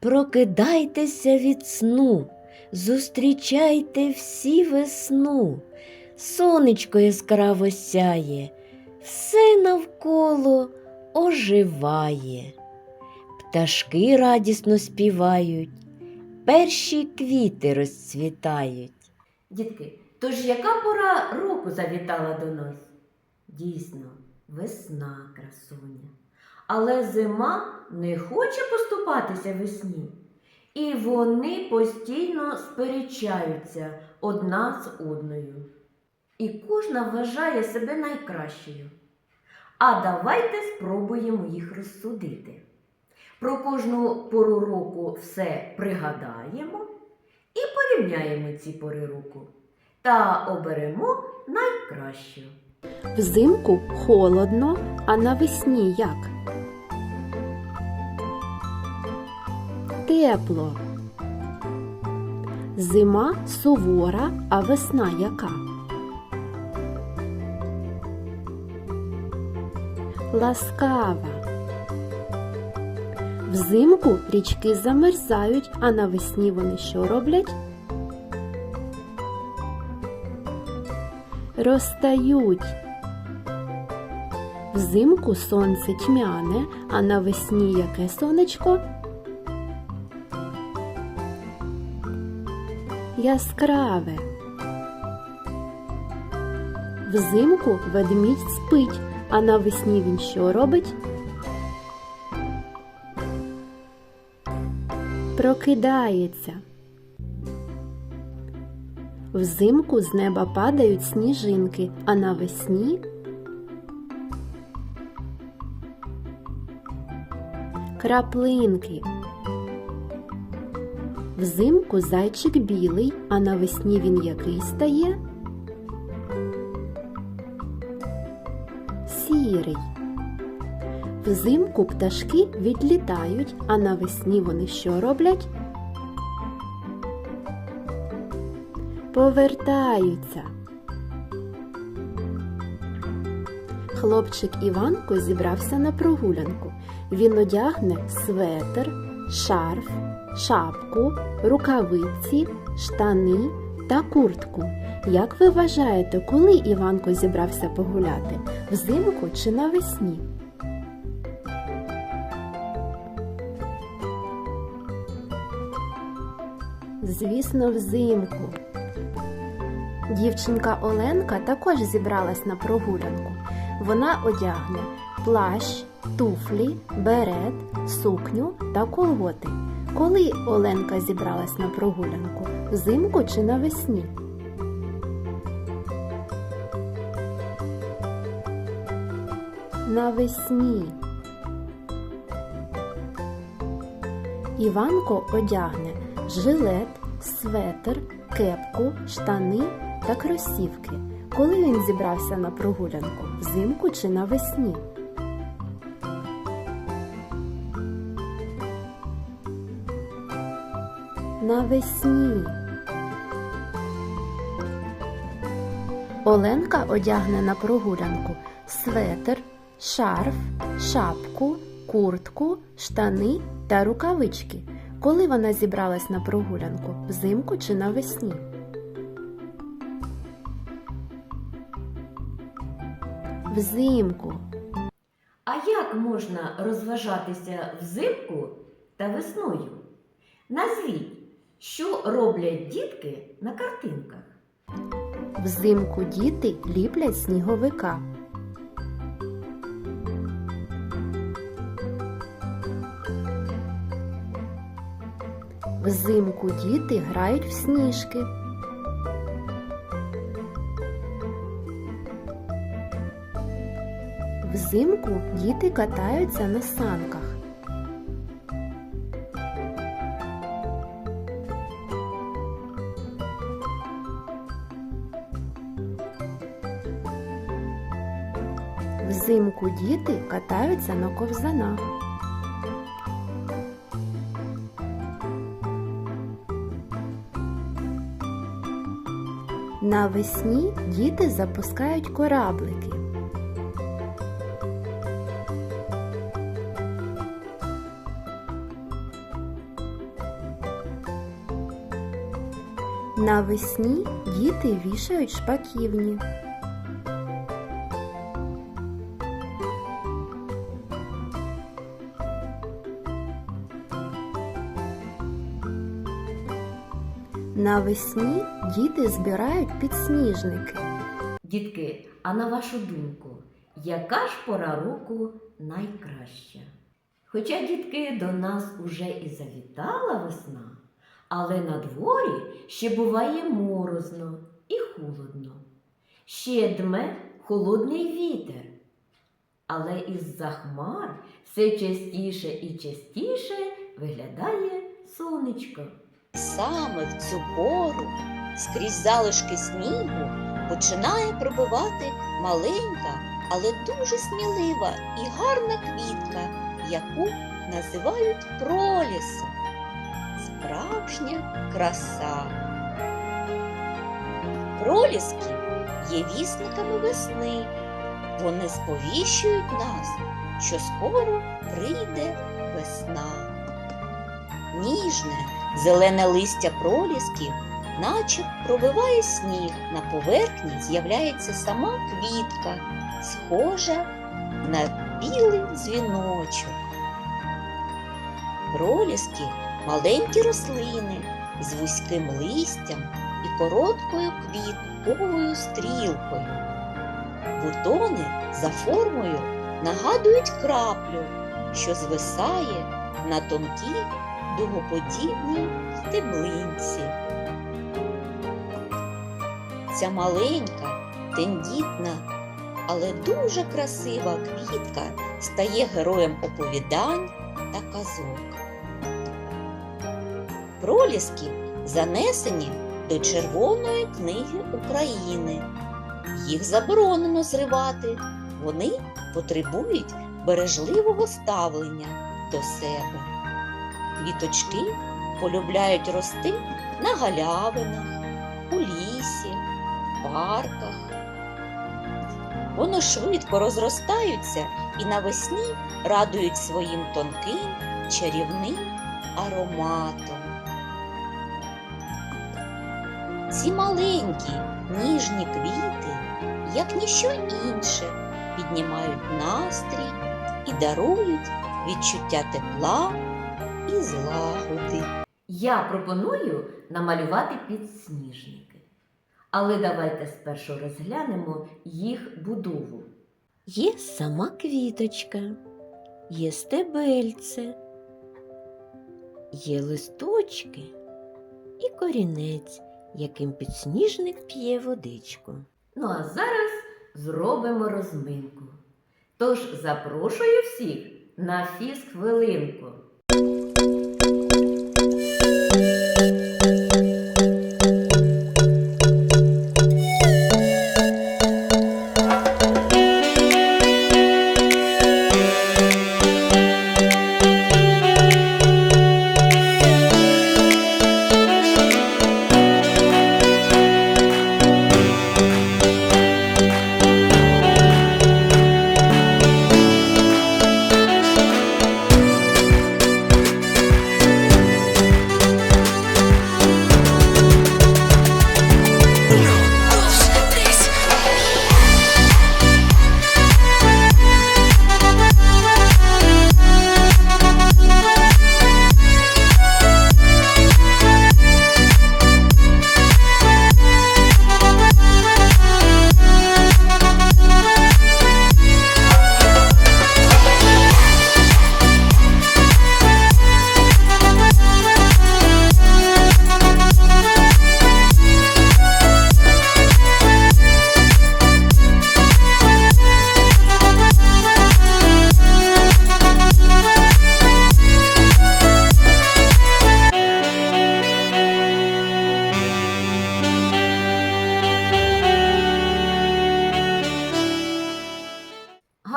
Прокидайтеся від сну, зустрічайте всі весну. Сонечко яскраво сяє, все навколо оживає. Пташки радісно співають, перші квіти розцвітають. Дітки, тож яка пора року завітала до нас? Дійсно, весна красуня. Але зима не хоче поступатися весні. І вони постійно сперечаються одна з одною. І кожна вважає себе найкращою. А давайте спробуємо їх розсудити. Про кожну пору року все пригадаємо і порівняємо ці пори року та оберемо найкращу. Взимку холодно, а навесні як? Тепло. Зима сувора, а весна яка? Ласкава. Взимку річки замерзають, а навесні вони що роблять? Розтають. Взимку сонце тьмяне, а навесні яке сонечко? Яскраве. Взимку ведмідь спить, а навесні він що робить? Прокидається. Взимку з неба падають сніжинки, а навесні краплинки. Взимку зайчик білий, а навесні він який стає? Сірий. Взимку пташки відлітають, а навесні вони що роблять? Повертаються. Хлопчик Іванко зібрався на прогулянку. Він одягне светр, шарф, шапку, рукавиці, штани та куртку. Як ви вважаєте, коли Іванко зібрався погуляти? Взимку чи навесні? Звісно, взимку. Дівчинка Оленка також зібралась на прогулянку. Вона одягне плащ, туфлі, берет, сукню та колготи. Коли Оленка зібралась на прогулянку? Взимку чи навесні? Навесні. Іванко одягне жилет, светр, кепку, штани та кросівки. Коли він зібрався на прогулянку? Взимку чи навесні? Навесні. Оленка одягне на прогулянку светр, шарф, шапку, куртку, штани та рукавички. Коли вона зібралась на прогулянку? Взимку чи навесні? Взимку. А як можна розважатися взимку та весною? Назвіть, що роблять дітки на картинках. Взимку діти ліплять сніговика. Взимку діти грають в сніжки. Взимку діти катаються на санках. Взимку діти катаються на ковзанах. Навесні діти запускають кораблики. Навесні діти вішають шпаківні. Навесні діти збирають підсніжники. Дітки, а на вашу думку, яка ж пора року найкраща? Хоча дітки до нас уже і завітала весна, але на дворі ще буває морозно і холодно. Ще дме холодний вітер. Але із-за хмар все частіше і частіше виглядає сонечко. Саме в цю пору скрізь залишки снігу починає пробивати маленька, але дуже смілива і гарна квітка, яку називають пролісом. Справжня краса. Проліски є вісниками весни. Вони сповіщують нас, що скоро прийде весна. Ніжне, зелене листя пролісків, наче пробиває сніг, на поверхні з'являється сама квітка, схожа на білий дзвіночок. Проліски маленькі рослини з вузьким листям і короткою квітковою стрілкою. Бутони за формою нагадують краплю, що звисає на тонкій дугоподібній стеблинці. Ця маленька, тендітна, але дуже красива квітка стає героєм оповідань та казок. Проліски занесені до Червоної книги України. Їх заборонено зривати. Вони потребують бережливого ставлення до себе. Квіточки полюбляють рости на галявинах, у лісі, парках. Вони швидко розростаються і навесні радують своїм тонким чарівним ароматом. Ці маленькі ніжні квіти, як ніщо інше, піднімають настрій і дарують відчуття тепла і злагоди. Я пропоную намалювати підсніжники. Але давайте спершу розглянемо їх будову. Є сама квіточка, є стебельце, є листочки і корінець, яким підсніжник п'є водичку. Ну а зараз зробимо розминку. Тож запрошую всіх на фіз-хвилинку.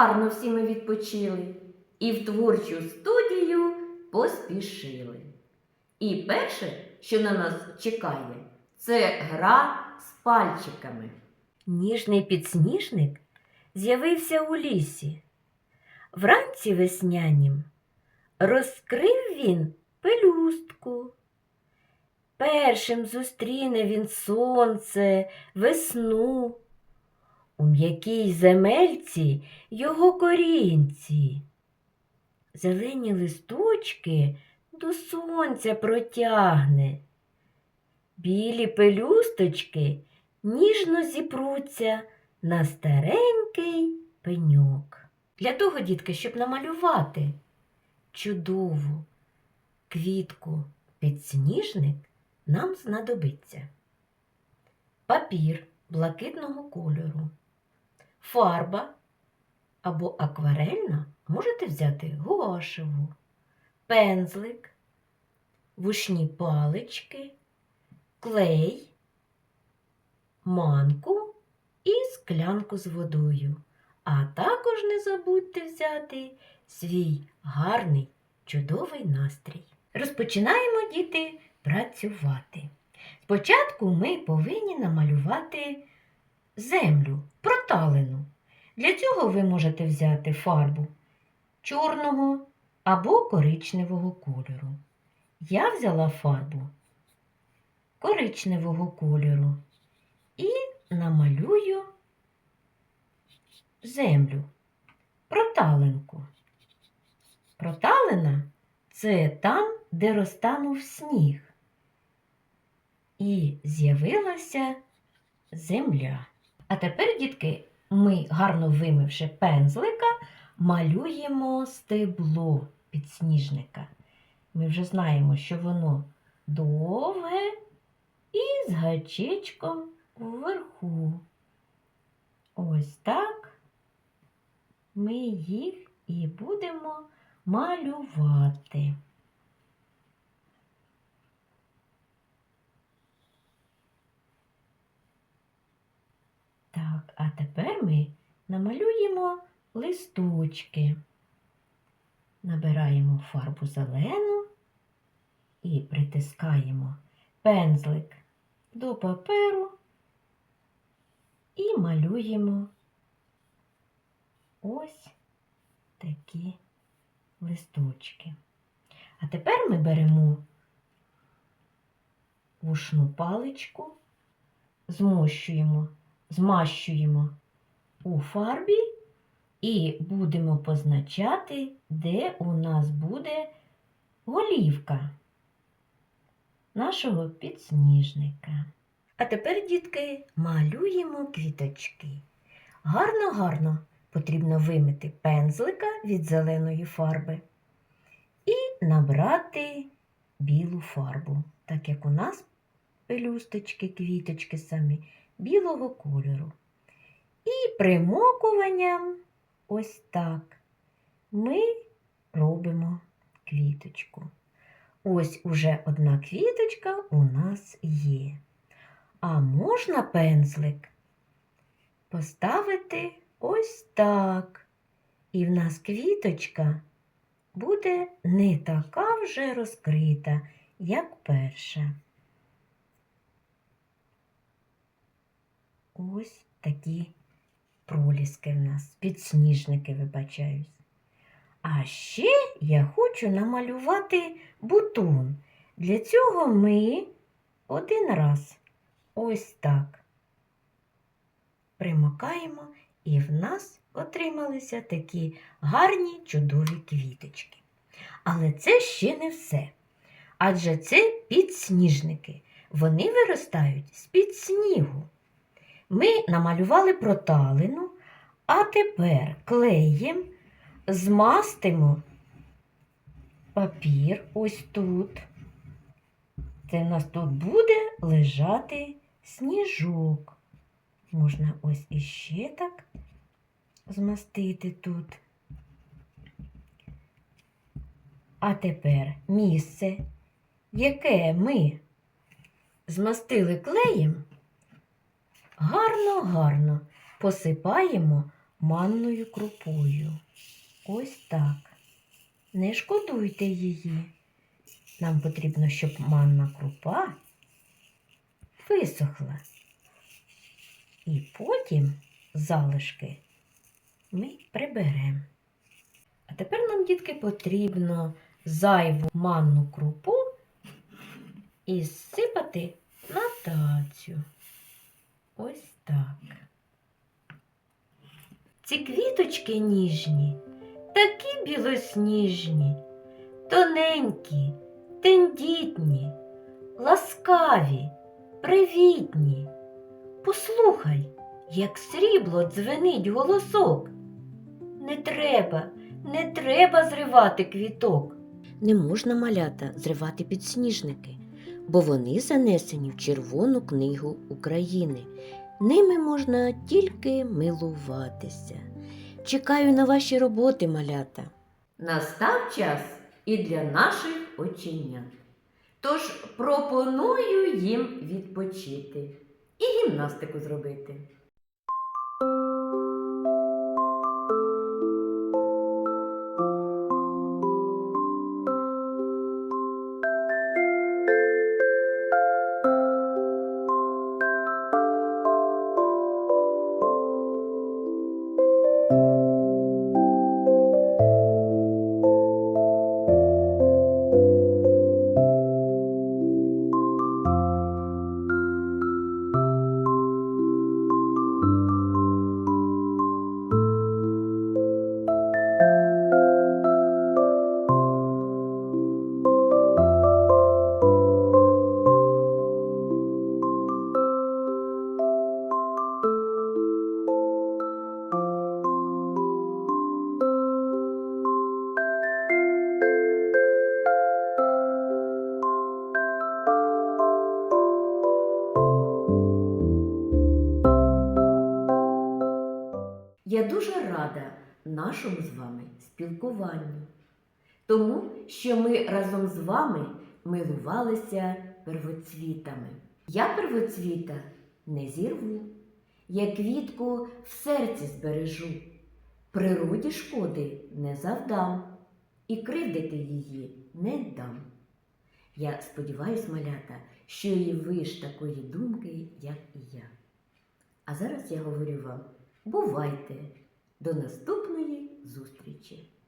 Гарно всі ми відпочили і в творчу студію поспішили. І перше, що на нас чекає, це гра з пальчиками. Ніжний підсніжник з'явився у лісі. Вранці веснянім розкрив він пелюстку. Першим зустріне він сонце, весну. У м'якій земельці його корінці. Зелені листочки до сонця протягне. Білі пелюсточки ніжно зіпруться на старенький пеньок. Для того, дітки, щоб намалювати чудову квітку підсніжник, нам знадобиться папір блакитного кольору, фарба або акварельна можете взяти гуашеву, пензлик, вушні палички, клей, манку і склянку з водою. А також не забудьте взяти свій гарний, чудовий настрій. Розпочинаємо, діти, працювати. Спочатку ми повинні намалювати землю, проталину. Для цього ви можете взяти фарбу чорного або коричневого кольору. Я взяла фарбу коричневого кольору і намалюю землю, проталинку. Проталина це там, де розтанув сніг. І з'явилася земля. А тепер, дітки, ми, гарно вимивши пензлика, малюємо стебло підсніжника. Ми вже знаємо, що воно довге і з гачечком вверху. Ось так ми їх і будемо малювати. Так, а тепер ми намалюємо листочки. Набираємо фарбу зелену і притискаємо пензлик до паперу і малюємо ось такі листочки. А тепер ми беремо вушну паличку, змощуємо, змащуємо у фарбі і будемо позначати, де у нас буде голівка нашого підсніжника. А тепер, дітки, малюємо квіточки. Гарно-гарно потрібно вимити пензлика від зеленої фарби і набрати білу фарбу, так як у нас пелюсточки, квіточки самі білого кольору. І примокуванням ось так ми робимо квіточку. Ось уже одна квіточка у нас є. А можна пензлик поставити ось так. І в нас квіточка буде не така вже розкрита, як перша. Ось такі проліски в нас, підсніжники, вибачаюсь. А ще я хочу намалювати бутон. Для цього ми один раз ось так примикаємо, і в нас отрималися такі гарні чудові квіточки. Але це ще не все. Адже це підсніжники. Вони виростають з-під снігу. Ми намалювали проталину, а тепер клеєм змастимо папір ось тут. Це в нас тут буде лежати сніжок. Можна ось іще так змастити тут. А тепер місце, яке ми змастили клеєм, гарно-гарно посипаємо манною крупою. Ось так. Не шкодуйте її. Нам потрібно, щоб манна крупа висохла. І потім залишки ми приберемо. А тепер нам, дітки, потрібно зайву манну крупу і зсипати на тацю. Ось так. Ці квіточки ніжні, такі білосніжні, тоненькі, тендітні, ласкаві, привітні. Послухай, як срібло дзвенить голосок. Не треба, не треба зривати квіток. Не можна малята зривати підсніжники, бо вони занесені в Червону книгу України. Ними можна тільки милуватися. Чекаю на ваші роботи, малята. Настав час і для наших оченят. Тож пропоную їм відпочити і гімнастику зробити. Я дуже рада нашому з вами спілкуванню, тому що ми разом з вами милувалися первоцвітами. Я первоцвіта не зірву, я квітку в серці збережу, природі шкоди не завдам і кривдити її не дам. Я сподіваюсь, малята, що і ви ж такої думки, як і я. А зараз я говорю вам, бувайте! До наступної зустрічі!